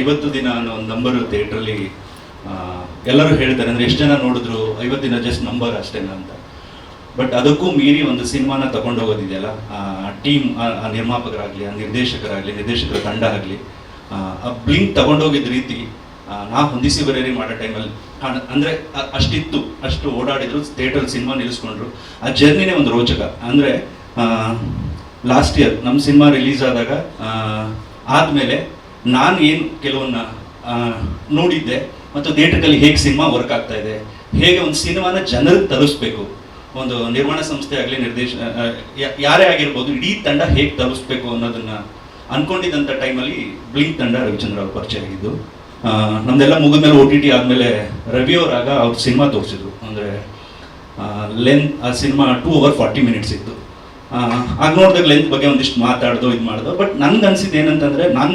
ಐವತ್ತು ದಿನ ಅನ್ನೋ ಒಂದು ನಂಬರ್ ಥಿಯೇಟ್ರಲ್ಲಿ ಎಲ್ಲರೂ ಹೇಳ್ತಾರೆ ಅಂದರೆ ಎಷ್ಟು ಜನ ನೋಡಿದ್ರು? ಐವತ್ತು ದಿನ ಜಸ್ಟ್ ನಂಬರ್ ಅಷ್ಟೇನಾ ಅಂತ. ಬಟ್ ಅದಕ್ಕೂ ಮೀರಿ ಒಂದು ಸಿನಿಮಾನ ತಗೊಂಡು ಹೋಗೋದಿದೆಯಲ್ಲ ಆ ಟೀಮ್ ಆ ನಿರ್ಮಾಪಕರಾಗಲಿ, ಆ ನಿರ್ದೇಶಕರಾಗಲಿ, ನಿರ್ದೇಶಕರ ತಂಡ ಆಗಲಿ, ಆ ಬ್ಲಿಂಕ್ ತಗೊಂಡೋಗಿದ್ದ ರೀತಿ ನಾ ಹೊಂದಿಸಿ ಬರೇರಿ ಮಾಡೋ ಟೈಮಲ್ಲಿ ಅಂದರೆ ಅಷ್ಟಿತ್ತು. ಅಷ್ಟು ಓಡಾಡಿದ್ರು ಥಿಯೇಟರ್ ಸಿನಿಮಾ ನಿಲ್ಲಿಸ್ಕೊಂಡ್ರು ಆ ಜರ್ನಿನೇ ಒಂದು ರೋಚಕ. ಅಂದರೆ ಲಾಸ್ಟ್ ಇಯರ್ ನಮ್ಮ ಸಿನಿಮಾ ರಿಲೀಸ್ ಆದಾಗ ಆದ್ಮೇಲೆ ನಾನು ಏನು ಕೆಲವನ್ನ ನೋಡಿದ್ದೆ ಮತ್ತು ಥಿಯೇಟ್ರಲ್ಲಿ ಹೇಗೆ ಸಿನಿಮಾ ವರ್ಕ್ ಆಗ್ತಾ ಇದೆ, ಹೇಗೆ ಒಂದು ಸಿನಿಮಾನ ಜನರಿಗೆ ತಲುಪಿಸ್ಬೇಕು ಒಂದು ನಿರ್ಮಾಣ ಸಂಸ್ಥೆ ಆಗಲಿ, ನಿರ್ದೇಶ ಯಾರೇ ಆಗಿರ್ಬೋದು, ಇಡೀ ತಂಡ ಹೇಗೆ ತಲುಪಿಸ್ಬೇಕು ಅನ್ನೋದನ್ನ ಅನ್ಕೊಂಡಿದ್ದಂಥ ಟೈಮಲ್ಲಿ ಬ್ಲಿಂಕ್ ತಂಡ ರವಿಚಂದ್ರ ಅವ್ರ ಪರಿಚಯ ಆಗಿದ್ದು. ನಮ್ದೆಲ್ಲ ಮುಗಿದ ಮೇಲೆ ಓ ಟಿ ಟಿ ಆದಮೇಲೆ ರವಿ ಅವರಾಗ ಅವ್ರ ಸಿನಿಮಾ ತೋರಿಸಿದ್ರು. ಅಂದರೆ ಲೆಂತ್, ಆ cinema two hour forty minutes ಇತ್ತು. ಆಗ ನೋಡಿದಾಗ ಲೆಂತ್ ಬಗ್ಗೆ ಒಂದಿಷ್ಟು ಮಾತಾಡ್ದು ಇದು ಮಾಡ್ದು, ಬಟ್ ನನ್ಗೆ ಅನ್ಸಿದ್ದು ಏನಂತಂದ್ರೆ, ನಾನು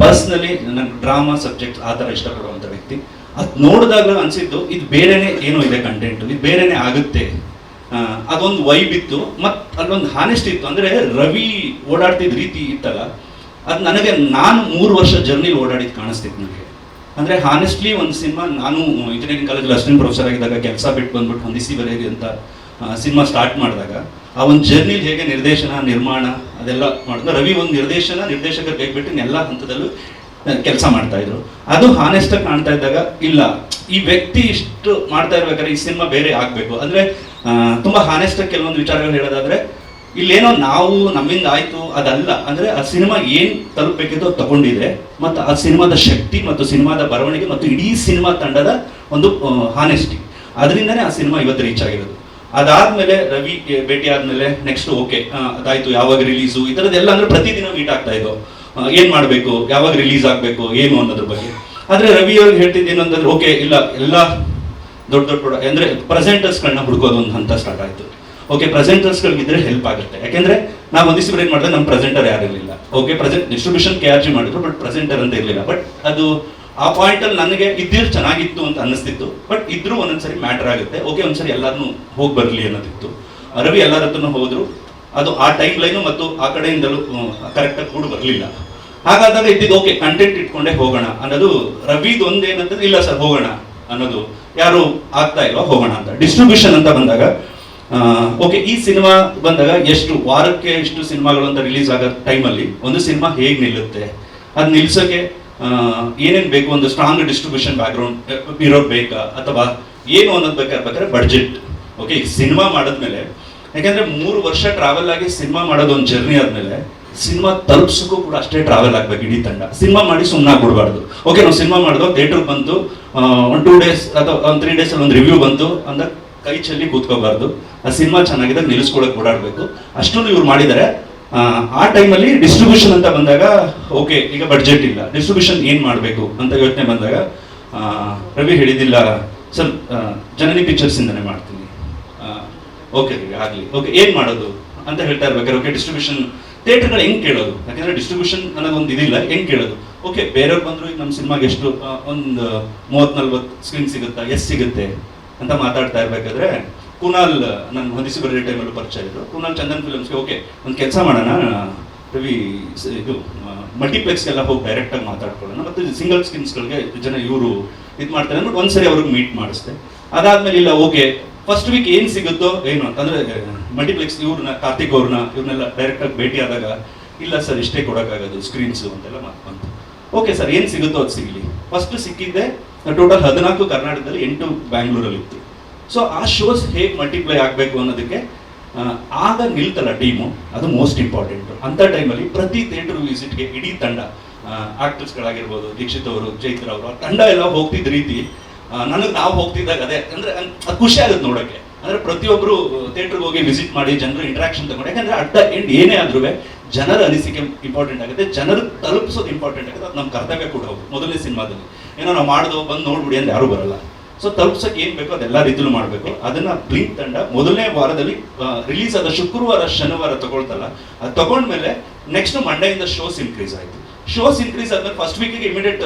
ಪರ್ಸ್ನಲಿ ನನಗೆ ಡ್ರಾಮಾ ಸಬ್ಜೆಕ್ಟ್ ಆ ಥರ ಇಷ್ಟಪಡುವಂಥ ವ್ಯಕ್ತಿ. ಅದು ನೋಡಿದಾಗ ಅನಿಸಿದ್ದು, ಇದು ಬೇರೆಯೇ ಏನೋ ಇದೆ ಕಂಟೆಂಟು ಇದು ಬೇರೆನೇ ಆಗುತ್ತೆ. ಅದೊಂದು ವೈಬ್ ಇತ್ತು. ಮತ್ತು ಅಲ್ಲೊಂದು ಹಾನೆಸ್ಟ್ ಇತ್ತು. ಅಂದರೆ ರವಿ ಓಡಾಡ್ತಿದ್ದ ರೀತಿ ಇತ್ತಲ್ಲ, ಅದು ನನಗೆ ನಾನು ಮೂರು ವರ್ಷ ಜರ್ನಿಲಿ ಓಡಾಡಿದ್ದು ಕಾಣಿಸ್ತಿತ್ತು ನನಗೆ ಅಂದರೆ ಹಾನೆಸ್ಟ್ಲಿ ಒಂದು ಸಿನಿಮಾ ನಾನು ಇಂಜಿನಿಯರಿಂಗ್ ಕಾಲೇಜಲ್ಲಿ ಅಸಿಸ್ಟೆಂಟ್ ಪ್ರೊಫೆಸರ್ ಆಗಿದ್ದಾಗ ಕೆಲಸ ಬಿಟ್ಟು ಬಂದ್ಬಿಟ್ಟು ಹೊಂದಿಸಿ ಬರೆಯಿರಿ ಅಂತ ಸಿನಿಮಾ ಸ್ಟಾರ್ಟ್ ಮಾಡಿದಾಗ ಆ ಒಂದು ಜರ್ನಿ ಹೇಗೆ ನಿರ್ದೇಶನ, ನಿರ್ಮಾಣ ಅದೆಲ್ಲ ಮಾಡಿದ್ರು ರವಿ ಒಂದು ನಿರ್ದೇಶನ ನಿರ್ದೇಶಕರು ಬೇಕ್ಬಿಟ್ಟು ಬಿಟ್ಟು ಎಲ್ಲ ಹಂತದಲ್ಲೂ ಕೆಲಸ ಮಾಡ್ತಾ ಇದ್ರು. ಅದು ಹಾನೆಸ್ಟ್ ಆಗಿ ಕಾಣ್ತಾ ಇದ್ದಾಗ ಇಲ್ಲ. ಈ ವ್ಯಕ್ತಿ ಇಷ್ಟು ಮಾಡ್ತಾ ಇರ್ಬೇಕಾದ್ರೆ ಈ ಸಿನಿಮಾ ಬೇರೆ ಆಗ್ಬೇಕು. ಅಂದ್ರೆ ತುಂಬಾ ಹಾನೆಸ್ಟ್ ಆಗಿ ಕೆಲವೊಂದು ವಿಚಾರಗಳು ಹೇಳೋದಾದ್ರೆ, ಇಲ್ಲೇನೋ ನಾವು ನಮ್ಮಿಂದ ಆಯ್ತು, ಅದಲ್ಲ. ಅಂದ್ರೆ ಆ ಸಿನಿಮಾ ಏನ್ ತಲುಪಬೇಕಿದ್ದು ತಗೊಂಡಿದೆ. ಮತ್ತು ಆ ಸಿನಿಮಾದ ಶಕ್ತಿ ಮತ್ತು ಸಿನಿಮಾದ ಬರವಣಿಗೆ ಮತ್ತು ಇಡೀ ಸಿನಿಮಾ ತಂಡದ ಒಂದು ಹಾನೆಸ್ಟಿ ಅದರಿಂದನೇ ಆ ಸಿನಿಮಾ ಇವತ್ತು ರೀಚ್ ಆಗಿರೋದು. ಅದಾದ್ಮೇಲೆ ರವಿ ಭೇಟಿ ಆದ್ಮೇಲೆ ನೆಕ್ಸ್ಟ್ ಓಕೆ ಅದಾಯ್ತು, ಯಾವಾಗ ರಿಲೀಸು ಈ ಥರದ್ದೆಲ್ಲ ಅಂದ್ರೆ ಪ್ರತಿದಿನ ಮೀಟ್ ಆಗ್ತಾ ಇದ್ದೋ ಏನ್ ಮಾಡ್ಬೇಕು? ಯಾವಾಗ ರಿಲೀಸ್ ಆಗ್ಬೇಕು? ಏನು ಅನ್ನೋದ್ರ ಬಗ್ಗೆ. ಆದ್ರೆ ರವಿ ಅವ್ರಿಗೆ ಹೇಳ್ತಿದ್ದು ಅಂತಂದ್ರೆ ಓಕೆ ಇಲ್ಲ, ಎಲ್ಲ ದೊಡ್ಡ ದೊಡ್ಡ ಪ್ರೊಡಕ್ಟ್ ಅಂದ್ರೆ ಪ್ರೆಸೆಂಟರ್ಸ್ಗಳನ್ನ ಹುಡುಕೋದು ಒಂದು ಹಂತ ಸ್ಟಾರ್ಟ್ ಆಯ್ತು. ಓಕೆ ಪ್ರೆಸೆಂಟರ್ಸ್ಗಳಿದ್ರೆ ಹೆಲ್ಪ್ ಆಗುತ್ತೆ. ಯಾಕೆಂದ್ರೆ ನಾವು ಒಂದಿಷ್ಟು ಏನ್ ಮಾಡಿದ್ರೆ ನಮ್ಮ ಪ್ರೆಸೆಂಟರ್ ಯಾರು ಇರಲಿಲ್ಲ. Okay present distribution K R G ಮಾಡಿದ್ರು ಬಟ್ ಪ್ರೆಸೆಂಟರ್ ಅಂತ ಇರಲಿಲ್ಲ. ಬಟ್ ಅದು ಆ ಪಾಯಿಂಟ್ ಅಲ್ಲಿ ನನಗೆ ಇದ್ದಿದ್ರು ಚೆನ್ನಾಗಿತ್ತು ಅಂತ ಅನಿಸ್ತಿತ್ತು ಬಟ್ ಇದ್ರೂ ಒಂದೊಂದ್ಸರಿ ಮ್ಯಾಟರ್ ಆಗುತ್ತೆ. ಓಕೆ ಒಂದ್ಸರಿ ಎಲ್ಲಾರನ್ನೂ ಹೋಗಿ ಬರಲಿ ಅನ್ನೋದಿತ್ತು. ರವಿ ಎಲ್ಲರ ಹೋದ್ರು. ಅದು ಆ ಟೈಮ್ ಲೈನು ಮತ್ತು ಆ ಕಡೆಯಿಂದಲೂ ಕರೆಕ್ಟಾಗಿ ಕೂಡ ಬರಲಿಲ್ಲ. ಹಾಗಾದಾಗ ಇದ್ದಿದ್ದು ಓಕೆ ಕಂಟೆಂಟ್ ಇಟ್ಕೊಂಡೇ ಹೋಗೋಣ ಅನ್ನೋದು, ರವಿದು ಒಂದೇನಂತಂದ್ರೆ, ಇಲ್ಲ ಸರ್ ಹೋಗೋಣ ಅನ್ನೋದು. ಯಾರು ಆಗ್ತಾ ಇಲ್ವಾ, ಹೋಗೋಣ ಅಂತ. ಡಿಸ್ಟ್ರಿಬ್ಯೂಷನ್ ಅಂತ ಬಂದಾಗ ಓಕೆ ಈ ಸಿನಿಮಾ ಬಂದಾಗ ಎಷ್ಟು ವಾರಕ್ಕೆ ಎಷ್ಟು ಸಿನಿಮಾಗಳು ಅಂತ ರಿಲೀಸ್ ಆಗೋ ಟೈಮಲ್ಲಿ ಒಂದು ಸಿನಿಮಾ ಹೇಗೆ ನಿಲ್ಲುತ್ತೆ? ಅದು ನಿಲ್ಸೋಕೆ ಏನೇನು ಬೇಕು ಒಂದು ಸ್ಟ್ರಾಂಗ್ ಡಿಸ್ಟ್ರಿಬ್ಯೂಷನ್ ಬ್ಯಾಕ್ಗ್ರೌಂಡ್ ಇರೋದು ಬೇಕಾ? ಅಥವಾ ಏನು ಅನ್ನೋದು ಬೇಕಾಗ್ಬೇಕಾದ್ರೆ ಬಡ್ಜೆಟ್ ಓಕೆ ಸಿನಿಮಾ ಮಾಡಿದ್ಮೇಲೆ, ಯಾಕೆಂದರೆ ಮೂರು ವರ್ಷ ಟ್ರಾವೆಲ್ ಆಗಿ ಸಿನಿಮಾ ಮಾಡೋದು ಒಂದು ಜರ್ನಿ ಆದ್ಮೇಲೆ ಸಿನಿಮಾ ತಲುಪ್ಸಕ್ಕೂ ಕೂಡ ಅಷ್ಟೇ ಟ್ರಾವೆಲ್ ಆಗ್ಬೇಕು ಇಡೀ ತಂಡ. ಸಿನಿಮಾ ಮಾಡಿ ಸುಮ್ಮನೆ ಆಗ್ಬಿಡ್ಬಾರ್ದು. ಓಕೆ ನಾವು ಸಿನಿಮಾ ಮಾಡಿದ್ವು ಥಿಯೇಟರ್ ಬಂತು ಒಂದು ಟೂ ಡೇಸ್ ಅಥವಾ ಒಂದು ತ್ರೀ ಡೇಸಲ್ಲಿ ಒಂದು ರಿವ್ಯೂ ಬಂತು, ಅಂದ ಕೈ ಚೆಲ್ಲಿ ಕೂತ್ಕೋಬಾರ್ದು. ಆ ಸಿನಿಮಾ ಚೆನ್ನಾಗಿದೆ ನಿಲ್ಲಿಸ್ಕೊಳಕ್ ಓಡಾಡಬೇಕು. ಅಷ್ಟನ್ನು ಇವ್ರು ಮಾಡಿದ್ದಾರೆ. ಆ, ಟೈಮಲ್ಲಿ ಡಿಸ್ಟ್ರಿಬ್ಯೂಷನ್ ಅಂತ ಬಂದಾಗ ಓಕೆ ಈಗ ಬಡ್ಜೆಟ್ ಇಲ್ಲ. ಡಿಸ್ಟ್ರಿಬ್ಯೂಷನ್ ಏನು ಮಾಡಬೇಕು ಅಂತ ಯೋಚನೆ ಬಂದಾಗ ರವಿ ಹೇಳಿದಿಲ್ಲ ಸರ್ ಜನನಿ ಪಿಕ್ಚರ್ಸ್ ಇಂದನೇ ಮಾಡ್ತೀನಿ. ಓಕೆ ಆಗಲಿ. ಓಕೆ ಏನು ಮಾಡೋದು ಅಂತ ಹೇಳ್ತಾ ಇರ್ಬೇಕಾದ್ರೆ ಓಕೆ ಡಿಸ್ಟ್ರಿಬ್ಯೂಷನ್ ಥಿಯೇಟರ್ಗಳು ಹೆಂಗೆ ಕೇಳೋದು? ಯಾಕಂದ್ರೆ ಡಿಸ್ಟ್ರಿಬ್ಯೂಷನ್ ಅನ್ನೋದು ಒಂದು ಇದಿಲ್ಲ ಹೆಂಗೆ ಕೇಳೋದು? ಓಕೆ ಬೇರೆಯವ್ರು ಬಂದರು ಈಗ ನಮ್ಮ ಸಿನಿಮಾಗೆ ಎಷ್ಟು ಒಂದು ಮೂವತ್ತು ನಲ್ವತ್ತು ಸ್ಕ್ರೀನ್ ಸಿಗುತ್ತಾ ಎಸ್ ಸಿಗುತ್ತೆ ಅಂತ ಮಾತಾಡ್ತಾ ಇರ್ಬೇಕಾದ್ರೆ ಕುನಾಲ್ ನನ್ನ ಹೊಂದಿಸಿ ಬರೀ ಟೈಮಲ್ಲೂ ಪರಿಚಯ ಇದ್ರು. ಕುನಾಲ್ ಚಂದನ್ ಫಿಲಮ್ಸ್ಗೆ ಓಕೆ ಒಂದು ಕೆಲಸ ಮಾಡೋಣ. ರವಿ ಇದು ಮಲ್ಟಿಪ್ಲೆಕ್ಸ್ಗೆಲ್ಲ ಹೋಗಿ ಡೈರೆಕ್ಟಾಗಿ ಮಾತಾಡ್ಕೊಳ್ಳೋಣ. ಮತ್ತು ಸಿಂಗಲ್ ಸ್ಕಿನ್ಸ್ಗಳಿಗೆ ಜನ ಇವರು ಇದು ಮಾಡ್ತಾರೆ. ಅಂದ್ಬಿಟ್ಟು ಒಂದ್ಸರಿ ಅವ್ರಿಗೆ ಮೀಟ್ ಮಾಡಿಸ್ದೆ. ಅದಾದ್ಮೇಲೆ ಇಲ್ಲ ಓಕೆ ಫಸ್ಟ್ ವೀಕ್ ಏನು ಸಿಗುತ್ತೋ ಏನು ಅಂತಂದ್ರೆ ಮಲ್ಟಿಪ್ಲೆಕ್ಸ್ ಇವ್ರನ್ನ, ಕಾರ್ತಿಕ್ ಅವ್ರನ್ನ, ಇವ್ರನ್ನೆಲ್ಲ ಡೈರೆಕ್ಟ್ ಆಗಿ ಭೇಟಿ ಆದಾಗ, ಇಲ್ಲ ಸರ್, ಇಷ್ಟೇ ಕೊಡೋಕ್ಕಾಗೋದು ಸ್ಕ್ರೀನ್ಸ್ ಅಂತೆಲ್ಲ ಮಾತು ಬಂತು. ಓಕೆ ಸರ್, ಏನು ಸಿಗುತ್ತೋ ಅದು ಸಿಗಲಿ. ಫಸ್ಟ್ ಸಿಕ್ಕಿದ್ದೆ ಟೋಟಲ್ ಹದಿನಾಲ್ಕು ಕರ್ನಾಟಕದಲ್ಲಿ ಎಂಟು ಬ್ಯಾಂಗ್ಳೂರಲ್ಲಿ ಇತ್ತು ಸೊ ಆ ಶೋಸ್ ಹೇಗೆ ಮಲ್ಟಿಪ್ಲೈ ಆಗಬೇಕು ಅನ್ನೋದಕ್ಕೆ ಆಗ ನಿಲ್ತಲ್ಲ ಟೀಮು. ಅದು ಮೋಸ್ಟ್ ಇಂಪಾರ್ಟೆಂಟ್ ಅಂಥ ಟೈಮಲ್ಲಿ ಪ್ರತಿ ಥಿಯೇಟರ್ ವಿಸಿಟ್ಗೆ ಇಡೀ ತಂಡ ಆಕ್ಟರ್ಸ್ಗಳಾಗಿರ್ಬೋದು ದೀಕ್ಷಿತ್ ಅವರು ಚೈತ್ರ ಅವರು ತಂಡ ಎಲ್ಲ ಹೋಗ್ತಿದ್ದ ರೀತಿ ನನಗೆ ನಾವು ಹೋಗ್ತಿದ್ದಾಗ ಅದೇ, ಅಂದರೆ ಅದು ಖುಷಿ ಆಗುತ್ತೆ ನೋಡೋಕ್ಕೆ. ಅಂದರೆ ಪ್ರತಿಯೊಬ್ಬರು ಥಿಯೇಟ್ರಿಗೆ ಹೋಗಿ ವಿಸಿಟ್ ಮಾಡಿ, ಜನರು ಇಂಟ್ರಾಕ್ಷನ್ ತಗೊಂಡು, ಯಾಕಂದ್ರೆ ಅಡ್ಡ ಎಂಡ್ ಏನೇ ಆದ್ರೂ ಜನರ ಅನಿಸಿಕೆ ಇಂಪಾರ್ಟೆಂಟ್ ಆಗುತ್ತೆ. ಜನರು ತಲುಪಿಸೋದು ಇಂಪಾರ್ಟೆಂಟ್ ಆಗುತ್ತೆ. ಅದು ನಮ್ಮ ಕರ್ತವ್ಯ ಕೂಡ ಹೌದು. ಮೊದಲನೇ ಸಿನಿಮಾದಲ್ಲಿ. ಏನೋ ನಾವು ಮಾಡಿದೋ ಬಂದು ನೋಡ್ಬಿಡಿ ಅಂತ ಯಾರೂ ಬರಲ್ಲ. ಸೊ ತಲುಪ್ಸಕ್ಕೆ ಏನು ಬೇಕೋ ಅದೆಲ್ಲ ರೀತಿಲೂ ಮಾಡಬೇಕು. ಅದನ್ನ ಬ್ಲಿಂಕ್ ತಂಡ ಮೊದಲನೇ ವಾರದಲ್ಲಿ ರಿಲೀಸ್ ಆದ ಶುಕ್ರವಾರ, ಶನಿವಾರ ತಗೊಳ್ತಲ್ಲ, ಅದು ತಗೊಂಡ್ಮೇಲೆ ನೆಕ್ಸ್ಟ್ ಮಂಡೆಯಿಂದ ಶೋಸ್ ಇನ್ಕ್ರೀಸ್ ಆಯ್ತು. ಶೋಸ್ ಇನ್ಕ್ರೀಸ್ ಆದ್ಮೇಲೆ ಫಸ್ಟ್ ವೀಕಿಗೆ ಇಮಿಡಿಯೇಟ್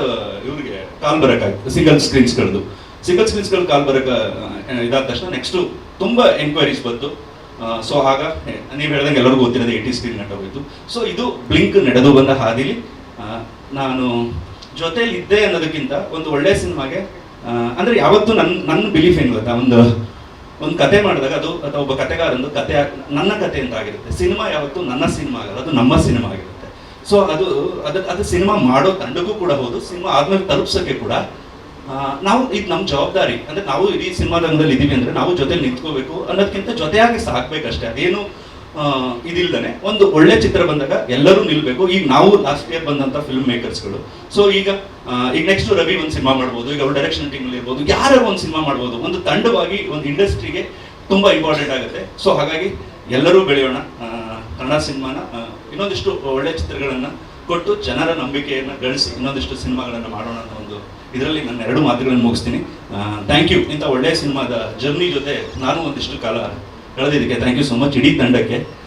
ಇವರಿಗೆ ಕಾಲ್ ಬರಕಾಯ್ತು ಸಿಂಗಲ್ ಸ್ಕ್ರೀನ್ಸ್ಗಳದ್ದು ಸಿಂಗಲ್ ಸ್ಕ್ರೀನ್ಸ್ಗಳು ಕಾಲ್ ಬರಕ ಇದಾದ ತಕ್ಷಣ ನೆಕ್ಸ್ಟ್ ತುಂಬಾ ಎನ್ಕ್ವೈರೀಸ್ ಬಂತು. ಸೊ ಆಗ ನೀವು ಹೇಳ್ದಂಗೆ ಎಲ್ಲರಿಗೂ ಗೊತ್ತಿರೋದು ಏಯ್ಟಿ ಸ್ಕ್ರೀನ್ ನೆಟ್ಟೋಗಿತ್ತು ಸೊ ಇದು ಬ್ಲಿಂಕ್ ನಡೆದು ಬಂದ ಹಾದಿಲಿ ನಾನು ಜೊತೆಲಿ ಇದ್ದೆ ಅನ್ನೋದಕ್ಕಿಂತ ಒಂದು ಒಳ್ಳೆ ಸಿನಿಮಾಗೆ ಅಂದ್ರೆ ಯಾವತ್ತು ನನ್ನ ನನ್ನ ಬಿಲೀಫ್ ಏನು ಗೊತ್ತಾ ಒಂದು ಒಂದು ಕತೆ ಮಾಡಿದಾಗ ಅದು, ಅಥವಾ ಒಬ್ಬ ಕತೆಗಾರಂದು ಕತೆ ನನ್ನ ಕತೆ ಅಂತ ಆಗಿರುತ್ತೆ. ಸಿನಿಮಾ ಯಾವತ್ತು ನನ್ನ ಸಿನಿಮಾ ಆಗಲ್ಲ, ಅದು ನಮ್ಮ ಸಿನಿಮಾ ಆಗಿರುತ್ತೆ. ಸೊ ಅದು ಅದು ಅದು ಸಿನಿಮಾ ಮಾಡೋ ತಂಡಕ್ಕೂ ಕೂಡ ಹೌದು, ಸಿನಿಮಾ ಆದ್ಮೇಲೆ ತಲುಪ್ಸೋಕ್ಕೆ ಕೂಡ ನಾವು ಇದು ನಮ್ಮ ಜವಾಬ್ದಾರಿ. ಅಂದ್ರೆ ನಾವು ಇಡೀ ಸಿನಿಮಾ ರಂಗದಲ್ಲಿ ಇದೀವಿ ಅಂದ್ರೆ ನಾವು ಜೊತೆ ನಿಂತ್ಕೋಬೇಕು ಅನ್ನೋದಕ್ಕಿಂತ ಜೊತೆಯಾಗಿ ಸಾಕ್ಬೇಕಷ್ಟೇ. ಅದೇನು ಇದಿಲ್ದನೆ. ಒಂದು ಒಳ್ಳೆ ಚಿತ್ರ ಬಂದಾಗ ಎಲ್ಲರೂ ನಿಲ್ಬೇಕು. ಈಗ ನಾವು ಲಾಸ್ಟ್ ಇಯರ್ ಬಂದಂತ ಫಿಲ್ಮ್ ಮೇಕರ್ಸ್ಗಳು ಸೊ ಈಗ ಈಗ ನೆಕ್ಸ್ಟ್ ರವಿ ಒಂದು ಸಿನಿಮಾ ಮಾಡ್ಬೋದು, ಈಗ ಅವ್ರ ಡೈರೆಕ್ಷನ್ ಟೀಮ್ ಇರ್ಬೋದು, ಯಾರು ಒಂದು ಸಿನಿಮಾ ಮಾಡ್ಬೋದು. ಒಂದು ತಂಡವಾಗಿ, ಒಂದು ಇಂಡಸ್ಟ್ರಿಗೆ ತುಂಬಾ ಇಂಪಾರ್ಟೆಂಟ್ ಆಗುತ್ತೆ. ಸೊ ಹಾಗಾಗಿ ಎಲ್ಲರೂ ಬೆಳೆಯೋಣ. ಕನ್ನಡ ಸಿನಿಮಾನ ಇನ್ನೊಂದಿಷ್ಟು ಒಳ್ಳೆ ಚಿತ್ರಗಳನ್ನ ಕೊಟ್ಟು ಜನರ ನಂಬಿಕೆಯನ್ನ ಗಳಿಸಿ ಇನ್ನೊಂದಿಷ್ಟು ಸಿನಿಮಾಗಳನ್ನ ಮಾಡೋಣ ಅನ್ನೋ ಒಂದು ಇದರಲ್ಲಿ ನನ್ನ ಎರಡು ಮಾತುಗಳನ್ನು ಮುಗಿಸ್ತೀನಿ. ಥ್ಯಾಂಕ್ ಯು ಇಂಥ ಒಳ್ಳೆಯ ಸಿನಿಮಾದ ಜರ್ನಿ ಜೊತೆ ನಾನು ಒಂದಿಷ್ಟು ಕಾಲ ಕಳೆದಿದ್ದಕ್ಕೆ ಥ್ಯಾಂಕ್ ಯು ಸೊ ಮಚ್ ಇಡೀ ತಂಡಕ್ಕೆ.